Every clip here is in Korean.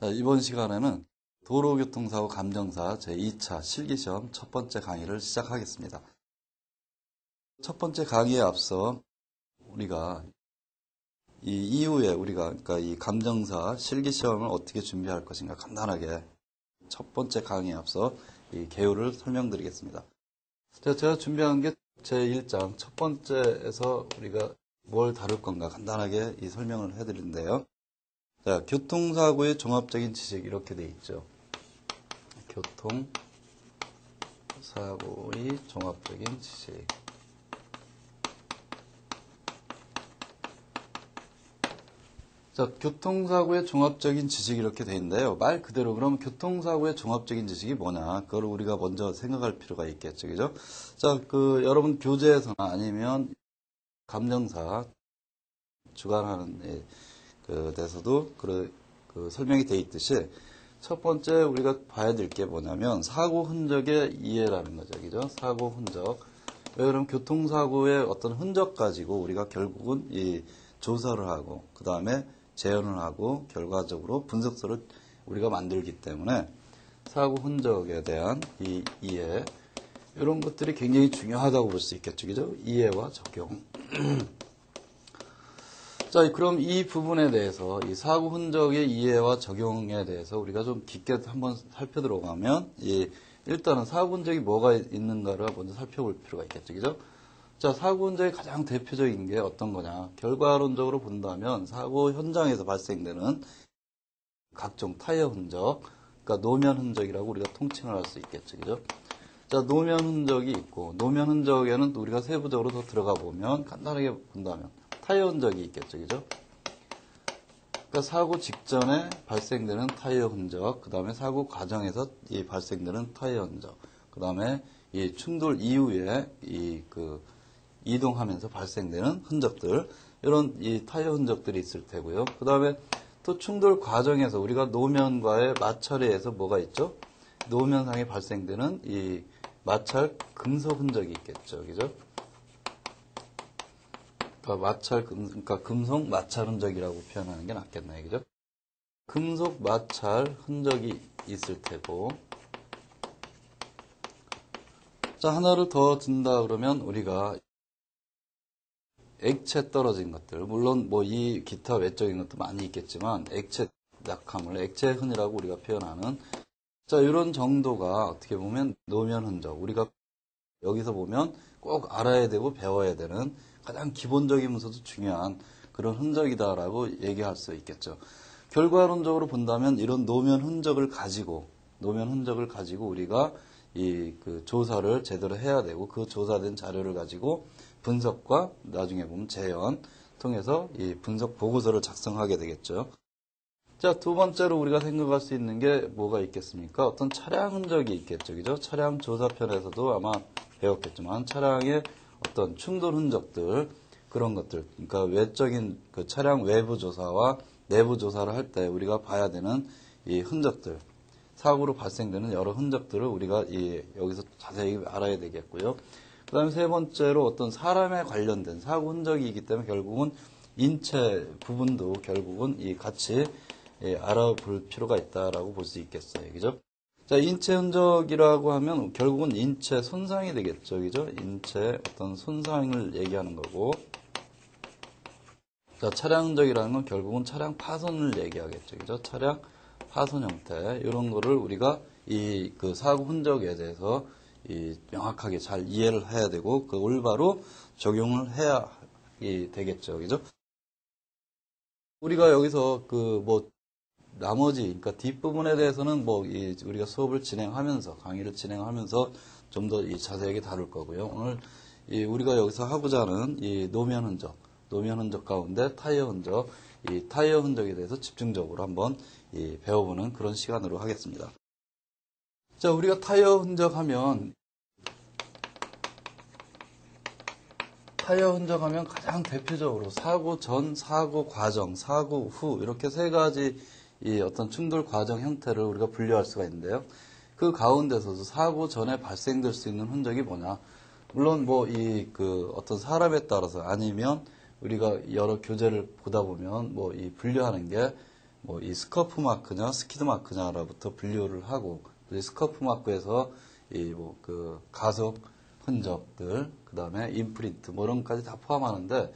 자, 이번 시간에는 도로교통사고 감정사 제2차 실기시험 첫 번째 강의를 시작하겠습니다. 첫 번째 강의에 앞서 우리가 이 이후에 우리가 그러니까 이 감정사 실기시험을 어떻게 준비할 것인가 간단하게 첫 번째 강의에 앞서 이 개요를 설명드리겠습니다. 자, 제가 준비한 게 제1장 첫 번째에서 우리가 뭘 다룰 건가 간단하게 이 설명을 해드리는데요. 자, 교통사고의 종합적인 지식 이렇게 돼 있죠. 교통 사고의 종합적인 지식. 자, 교통사고의 종합적인 지식 이렇게 돼 있는데요. 말 그대로 그럼 교통사고의 종합적인 지식이 뭐냐? 그걸 우리가 먼저 생각할 필요가 있겠죠. 그죠? 자, 그 여러분 교재에서나 아니면 감정사 주관하는 예, 그 데서도 그, 그 설명이 돼 있듯이 첫 번째 우리가 봐야 될 게 뭐냐면 사고 흔적의 이해라는 거죠. 그죠? 사고 흔적. 왜 그럼 교통사고의 어떤 흔적 가지고 우리가 결국은 이 조사를 하고 그 다음에 재현을 하고 결과적으로 분석서를 우리가 만들기 때문에 사고 흔적에 대한 이 이해 이런 것들이 굉장히 중요하다고 볼 수 있겠죠. 그죠? 이해와 적용. 자, 그럼 이 부분에 대해서 이 사고 흔적의 이해와 적용에 대해서 우리가 좀 깊게 한번 살펴 들어가면 이 일단은 사고 흔적이 뭐가 있는가를 먼저 살펴볼 필요가 있겠죠. 그죠? 자, 사고 흔적의 가장 대표적인 게 어떤 거냐? 결과론적으로 본다면 사고 현장에서 발생되는 각종 타이어 흔적, 그러니까 노면 흔적이라고 우리가 통칭을 할 수 있겠죠. 그죠? 자, 노면 흔적이 있고 노면 흔적에는 우리가 세부적으로 더 들어가 보면 간단하게 본다면 타이어 흔적이 있겠죠. 그죠? 그러니까 사고 직전에 발생되는 타이어 흔적, 그 다음에 사고 과정에서 이 발생되는 타이어 흔적, 그 다음에 이 충돌 이후에 이 그 이동하면서 발생되는 흔적들, 이런 이 타이어 흔적들이 있을 테고요. 그 다음에 또 충돌 과정에서 우리가 노면과의 마찰에서 뭐가 있죠? 노면상에 발생되는 이 마찰 금속 흔적이 있겠죠. 그죠? 그러니까 마찰 금, 그러니까 금속 마찰 흔적이라고 표현하는 게 낫겠나요, 그죠? 금속 마찰 흔적이 있을 테고, 자 하나를 더 든다 그러면 우리가 액체 떨어진 것들, 물론 뭐 이 기타 외적인 것도 많이 있겠지만 액체 약함을 액체 흔이라고 우리가 표현하는. 자 이런 정도가 어떻게 보면 노면 흔적, 우리가 여기서 보면 꼭 알아야 되고 배워야 되는 가장 기본적이면서도 중요한 그런 흔적이다라고 얘기할 수 있겠죠. 결과론적으로 본다면 이런 노면 흔적을 가지고 노면 흔적을 가지고 우리가 이 그 조사를 제대로 해야 되고 그 조사된 자료를 가지고 분석과 나중에 보면 재현 통해서 이 분석 보고서를 작성하게 되겠죠. 자, 두 번째로 우리가 생각할 수 있는 게 뭐가 있겠습니까? 어떤 차량 흔적이 있겠죠. 그죠? 차량 조사편에서도 아마 배웠겠지만 차량의 어떤 충돌 흔적들 그런 것들 그러니까 외적인 그 차량 외부 조사와 내부 조사를 할 때 우리가 봐야 되는 이 흔적들 사고로 발생되는 여러 흔적들을 우리가 이 여기서 자세히 알아야 되겠고요. 그다음에 세 번째로 어떤 사람에 관련된 사고 흔적이기 때문에 결국은 인체 부분도 결국은 이 같이 예, 알아볼 필요가 있다라고 볼 수 있겠어요. 그죠? 자, 인체 흔적이라고 하면 결국은 인체 손상이 되겠죠. 그죠? 인체 어떤 손상을 얘기하는 거고. 자, 차량 흔적이라는 건 결국은 차량 파손을 얘기하겠죠. 그죠? 차량 파손 형태. 이런 거를 우리가 이 그 사고 흔적에 대해서 이 명확하게 잘 이해를 해야 되고 그 올바로 적용을 해야 되겠죠. 그죠? 우리가 여기서 그뭐 나머지 그러니까 뒷부분에 대해서는 뭐 우리가 수업을 진행하면서 강의를 진행하면서 좀 더 자세하게 다룰 거고요. 오늘 우리가 여기서 하고자 하는 이 노면 흔적, 노면 흔적 가운데 타이어 흔적, 이 타이어 흔적에 대해서 집중적으로 한번 배워보는 그런 시간으로 하겠습니다. 자, 우리가 타이어 흔적 하면 타이어 흔적 하면 가장 대표적으로 사고 전, 사고 과정, 사고 후 이렇게 세 가지 이 어떤 충돌 과정 형태를 우리가 분류할 수가 있는데요. 그 가운데서도 사고 전에 발생될 수 있는 흔적이 뭐냐? 물론 뭐 이 그 어떤 사람에 따라서 아니면 우리가 여러 교재를 보다 보면 뭐 이 분류하는 게 뭐 이 스커프 마크냐 스키드 마크냐로부터 분류를 하고 이 스커프 마크에서 이 뭐 그 가속 흔적들 그 다음에 인프린트 뭐 이런 것까지 다 포함하는데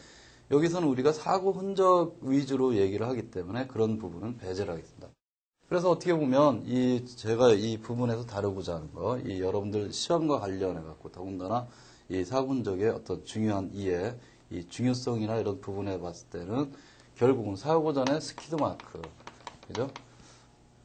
여기서는 우리가 사고 흔적 위주로 얘기를 하기 때문에 그런 부분은 배제를 하겠습니다. 그래서 어떻게 보면 이 제가 이 부분에서 다루고자 하는 거, 이 여러분들 시험과 관련해 갖고 더군다나 이 사고 흔적의 어떤 중요한 이해, 이 중요성이나 이런 부분에 봤을 때는 결국은 사고 전에 스키드 마크, 그죠?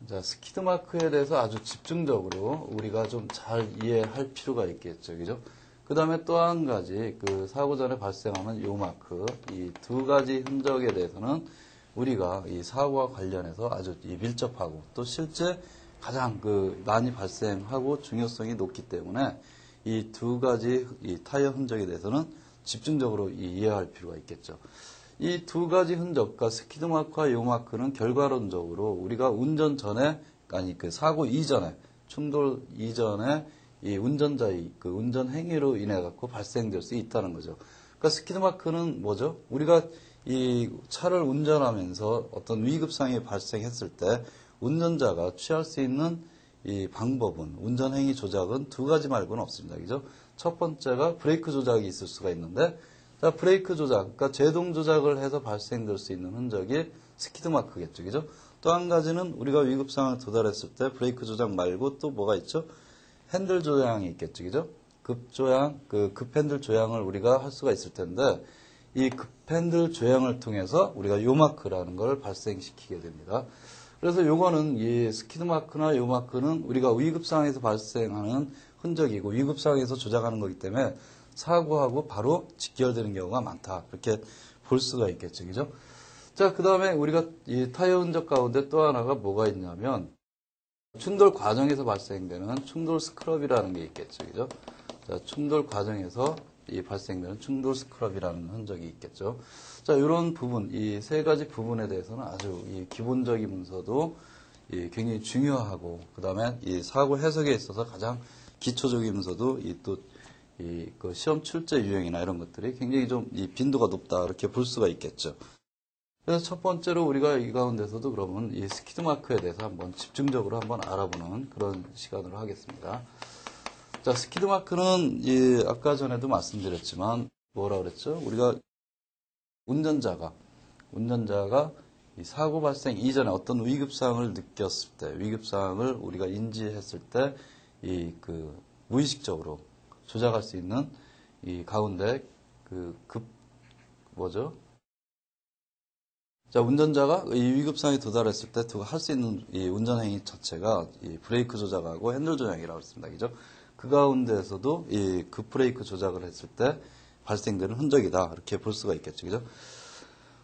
자, 스키드 마크에 대해서 아주 집중적으로 우리가 좀 잘 이해할 필요가 있겠죠. 그죠? 그 다음에 또 한 가지, 그 사고 전에 발생하는 요 마크, 이 두 가지 흔적에 대해서는 우리가 이 사고와 관련해서 아주 이 밀접하고 또 실제 가장 그 많이 발생하고 중요성이 높기 때문에 이 두 가지 이 타이어 흔적에 대해서는 집중적으로 이 이해할 필요가 있겠죠. 이 두 가지 흔적과 스키드 마크와 요 마크는 결과론적으로 우리가 운전 전에 아니 그 사고 이전에 충돌 이전에 이 운전자의 그 운전 행위로 인해 갖고 발생될 수 있다는 거죠. 그러니까 스키드 마크는 뭐죠? 우리가 이 차를 운전하면서 어떤 위급상이 발생했을 때 운전자가 취할 수 있는 이 방법은 운전 행위 조작은 두 가지 말고는 없습니다. 그죠? 첫 번째가 브레이크 조작이 있을 수가 있는데 자, 브레이크 조작, 그러니까 제동 조작을 해서 발생될 수 있는 흔적이 스키드 마크겠죠. 그죠? 또 한 가지는 우리가 위급 상황에 도달했을 때 브레이크 조작 말고 또 뭐가 있죠? 핸들 조향이 있겠죠. 그죠? 급조향, 그 급핸들 조향을 우리가 할 수가 있을 텐데 이 급핸들 조향을 통해서 우리가 요 마크라는 걸 발생시키게 됩니다. 그래서 요거는 이 스키드 마크나 요 마크는 우리가 위급 상황에서 발생하는 흔적이고 위급 상황에서 조작하는 거기 때문에 사고하고 바로 직결되는 경우가 많다. 그렇게 볼 수가 있겠죠. 그죠? 자, 그 다음에 우리가 이 타이어 흔적 가운데 또 하나가 뭐가 있냐면 충돌 과정에서 발생되는 충돌 스크럽이라는 게 있겠죠. 그죠? 자, 충돌 과정에서 이 발생되는 충돌 스크럽이라는 흔적이 있겠죠. 자, 이런 부분, 이 세 가지 부분에 대해서는 아주 이 기본적이면서도 이 굉장히 중요하고, 그 다음에 이 사고 해석에 있어서 가장 기초적이면서도 이 또, 이, 그 시험 출제 유형이나 이런 것들이 굉장히 좀 이 빈도가 높다. 이렇게 볼 수가 있겠죠. 그래서 첫 번째로 우리가 이 가운데서도 그러면 이 스키드 마크에 대해서 한번 집중적으로 한번 알아보는 그런 시간으로 하겠습니다. 자, 스키드 마크는 이 아까 전에도 말씀드렸지만 뭐라 그랬죠? 우리가 운전자가 운전자가 이 사고 발생 이전에 어떤 위급 상황을 느꼈을 때, 위급 상황을 우리가 인지했을 때 이 그 무의식적으로 조작할 수 있는 이 가운데 그 급 뭐죠? 자, 운전자가 이 위급 상황에 도달했을 때 할 수 있는 이 운전 행위 자체가 이 브레이크 조작하고 핸들 조작이라고 했습니다. 그죠? 그 가운데에서도 이 급브레이크 조작을 했을 때 발생되는 흔적이다. 이렇게 볼 수가 있겠죠. 그죠?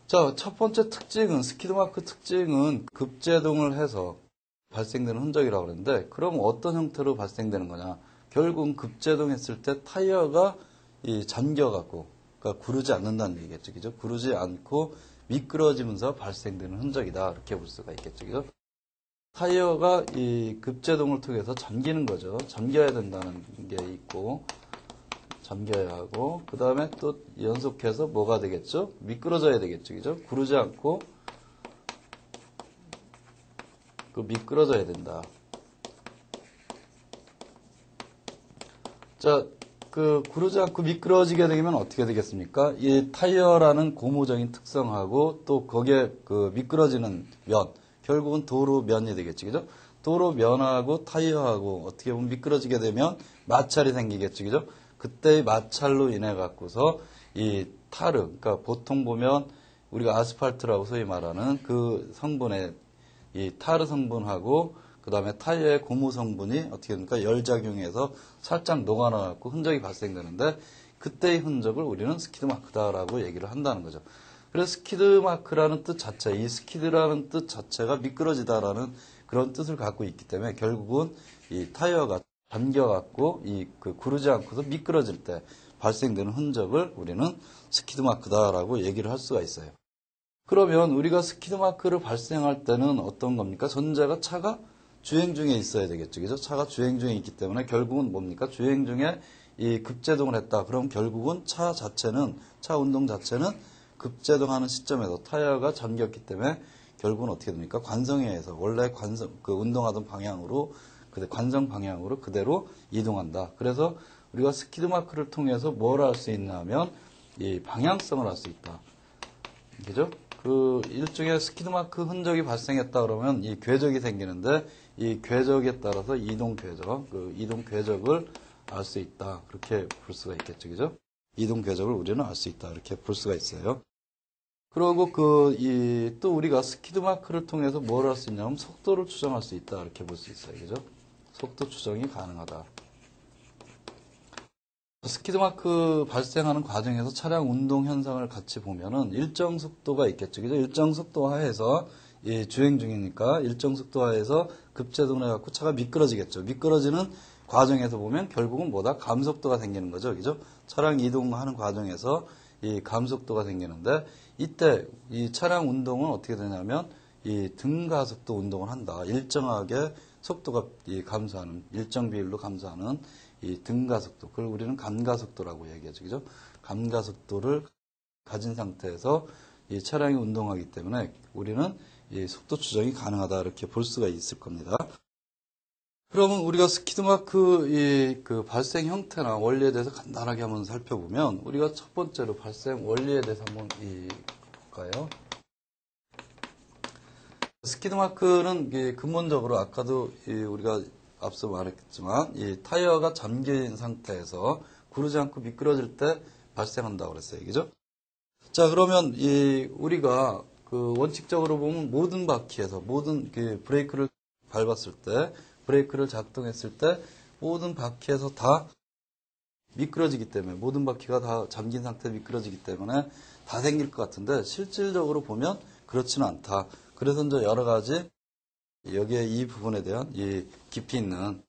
자, 첫 번째 특징은, 스키드마크 특징은 급제동을 해서 발생되는 흔적이라고 그러는데, 그럼 어떤 형태로 발생되는 거냐? 결국은 급제동했을 때 타이어가 이 잠겨갖고, 그러니까 구르지 않는다는 얘기겠죠. 그죠? 구르지 않고 미끄러지면서 발생되는 흔적이다. 이렇게 볼 수가 있겠죠. 그죠? 타이어가 이 급제동을 통해서 잠기는 거죠. 잠겨야 된다는 게 있고, 잠겨야 하고, 그 다음에 또 연속해서 뭐가 되겠죠? 미끄러져야 되겠죠. 그죠? 구르지 않고, 그 미끄러져야 된다. 자, 그 구르지 않고 미끄러지게 되면 어떻게 되겠습니까? 이 타이어라는 고무적인 특성하고 또 거기에 그 미끄러지는 면, 결국은 도로 면이 되겠지, 그죠? 도로 면하고 타이어하고 어떻게 보면 미끄러지게 되면 마찰이 생기겠지, 그죠? 그때의 마찰로 인해 갖고서 이 타르, 그러니까 보통 보면 우리가 아스팔트라고 소위 말하는 그 성분의 이 타르 성분하고 그 다음에 타이어의 고무 성분이 어떻게 됩니까? 열작용해서 살짝 녹아나갖고 흔적이 발생되는데 그때의 흔적을 우리는 스키드 마크다라고 얘기를 한다는 거죠. 그래서 스키드 마크라는 뜻 자체, 이 스키드라는 뜻 자체가 미끄러지다라는 그런 뜻을 갖고 있기 때문에 결국은 이 타이어가 잠겨갖고 이 그 구르지 않고서 미끄러질 때 발생되는 흔적을 우리는 스키드 마크다라고 얘기를 할 수가 있어요. 그러면 우리가 스키드 마크를 발생할 때는 어떤 겁니까? 전자가 차가 주행 중에 있어야 되겠죠. 그죠? 차가 주행 중에 있기 때문에 결국은 뭡니까? 주행 중에 이 급제동을 했다. 그럼 결국은 차 자체는, 차 운동 자체는 급제동하는 시점에서 타이어가 잠겼기 때문에 결국은 어떻게 됩니까? 관성에 의해서 원래 관성 그 운동하던 방향으로 그 관성 방향으로 그대로 이동한다. 그래서 우리가 스키드 마크를 통해서 뭘 할 수 있냐면 이 방향성을 알 수 있다. 그죠? 그 일종의 스키드 마크 흔적이 발생했다 그러면 이 궤적이 생기는데 이 궤적에 따라서 이동 궤적, 그 이동 궤적을 알 수 있다. 그렇게 볼 수가 있겠죠. 그죠? 이동 궤적을 우리는 알 수 있다. 이렇게 볼 수가 있어요. 그리고 그, 이, 또 우리가 스키드 마크를 통해서 뭘 할 수 있냐면 속도를 추정할 수 있다. 이렇게 볼 수 있어요. 그죠? 속도 추정이 가능하다. 스키드 마크 발생하는 과정에서 차량 운동 현상을 같이 보면은 일정 속도가 있겠죠. 그죠? 일정 속도 하에서 이 주행 중이니까 일정 속도 하에서 급제동을 해갖고 차가 미끄러지겠죠. 미끄러지는 과정에서 보면 결국은 뭐다? 감속도가 생기는 거죠. 그죠? 차량 이동하는 과정에서 이 감속도가 생기는데 이때 이 차량 운동은 어떻게 되냐면 이 등가속도 운동을 한다. 일정하게 속도가 이 감소하는 일정 비율로 감소하는 이 등가속도 그걸 우리는 감가속도라고 얘기하죠. 그죠? 감가속도를 가진 상태에서 이 차량이 운동하기 때문에 우리는 이 속도 추정이 가능하다 이렇게 볼 수가 있을 겁니다. 그러면 우리가 스키드마크 이그 발생 형태나 원리에 대해서 간단하게 한번 살펴보면 우리가 첫 번째로 발생 원리에 대해서 한번 이 볼까요? 스키드마크는 이 근본적으로 아까도 이 우리가 앞서 말했지만 이 타이어가 잠긴 상태에서 구르지 않고 미끄러질 때 발생한다고 그랬어요. 그죠? 자, 그러면 이 우리가 그 원칙적으로 보면 모든 바퀴에서 모든 그 브레이크를 밟았을 때 브레이크를 작동했을 때 모든 바퀴에서 다 미끄러지기 때문에 모든 바퀴가 다 잠긴 상태에 미끄러지기 때문에 다 생길 것 같은데 실질적으로 보면 그렇지는 않다. 그래서 이제 여러 가지 여기에 이 부분에 대한 이 깊이 있는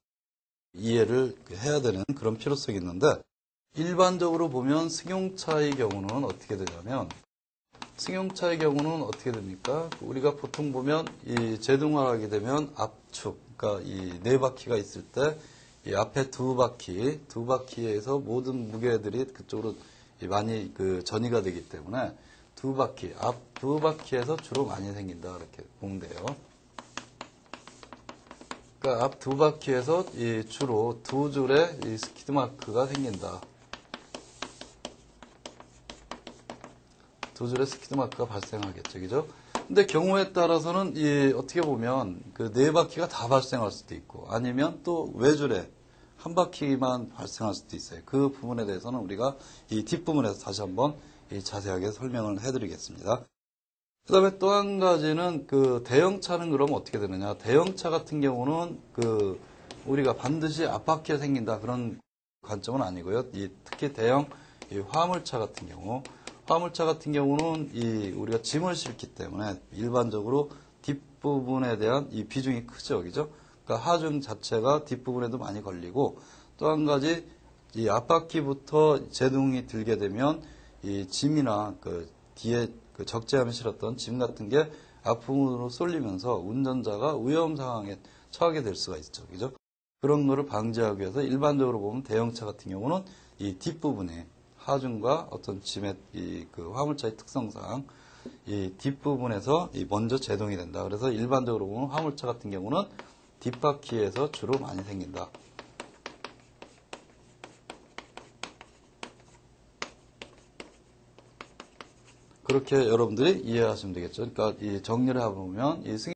이해를 해야 되는 그런 필요성이 있는데 일반적으로 보면 승용차의 경우는 어떻게 되냐면 승용차의 경우는 어떻게 됩니까? 우리가 보통 보면 이 제동을 하게 되면 압축, 그러니까 이 네 바퀴가 있을 때 이 앞에 두 바퀴, 두 바퀴에서 모든 무게들이 그쪽으로 많이 그 전이가 되기 때문에 두 바퀴, 앞 두 바퀴에서 주로 많이 생긴다 이렇게 보면 돼요. 그러니까 앞 두 바퀴에서 이 주로 두 줄의 이 스키드 마크가 생긴다. 두 줄의 스키드 마크가 발생하겠죠, 그죠? 근데 경우에 따라서는 이 어떻게 보면 그 네 바퀴가 다 발생할 수도 있고 아니면 또 외줄에 한 바퀴만 발생할 수도 있어요. 그 부분에 대해서는 우리가 이 뒷부분에서 다시 한번 이 자세하게 설명을 해드리겠습니다. 그 다음에 또 한 가지는 그 대형차는 그럼 어떻게 되느냐. 대형차 같은 경우는 그 우리가 반드시 앞바퀴에 생긴다 그런 관점은 아니고요. 이 특히 대형 이 화물차 같은 경우 화물차 같은 경우는 이 우리가 짐을 싣기 때문에 일반적으로 뒷부분에 대한 이 비중이 크죠. 그죠? 그러니까 하중 자체가 뒷부분에도 많이 걸리고 또 한 가지 이 앞바퀴부터 제동이 들게 되면 이 짐이나 그 뒤에 그 적재함에 실었던 짐 같은 게 앞부분으로 쏠리면서 운전자가 위험 상황에 처하게 될 수가 있죠. 그죠? 그런 거를 방지하기 위해서 일반적으로 보면 대형차 같은 경우는 이 뒷부분에 하중과 어떤 짐의 이그 화물차의 특성상 이 뒷부분에서 이 먼저 제동이 된다. 그래서 일반적으로 보면 화물차 같은 경우는 뒷바퀴에서 주로 많이 생긴다. 그렇게 여러분들이 이해하시면 되겠죠. 그러니까 이 정리를 해보면 이 승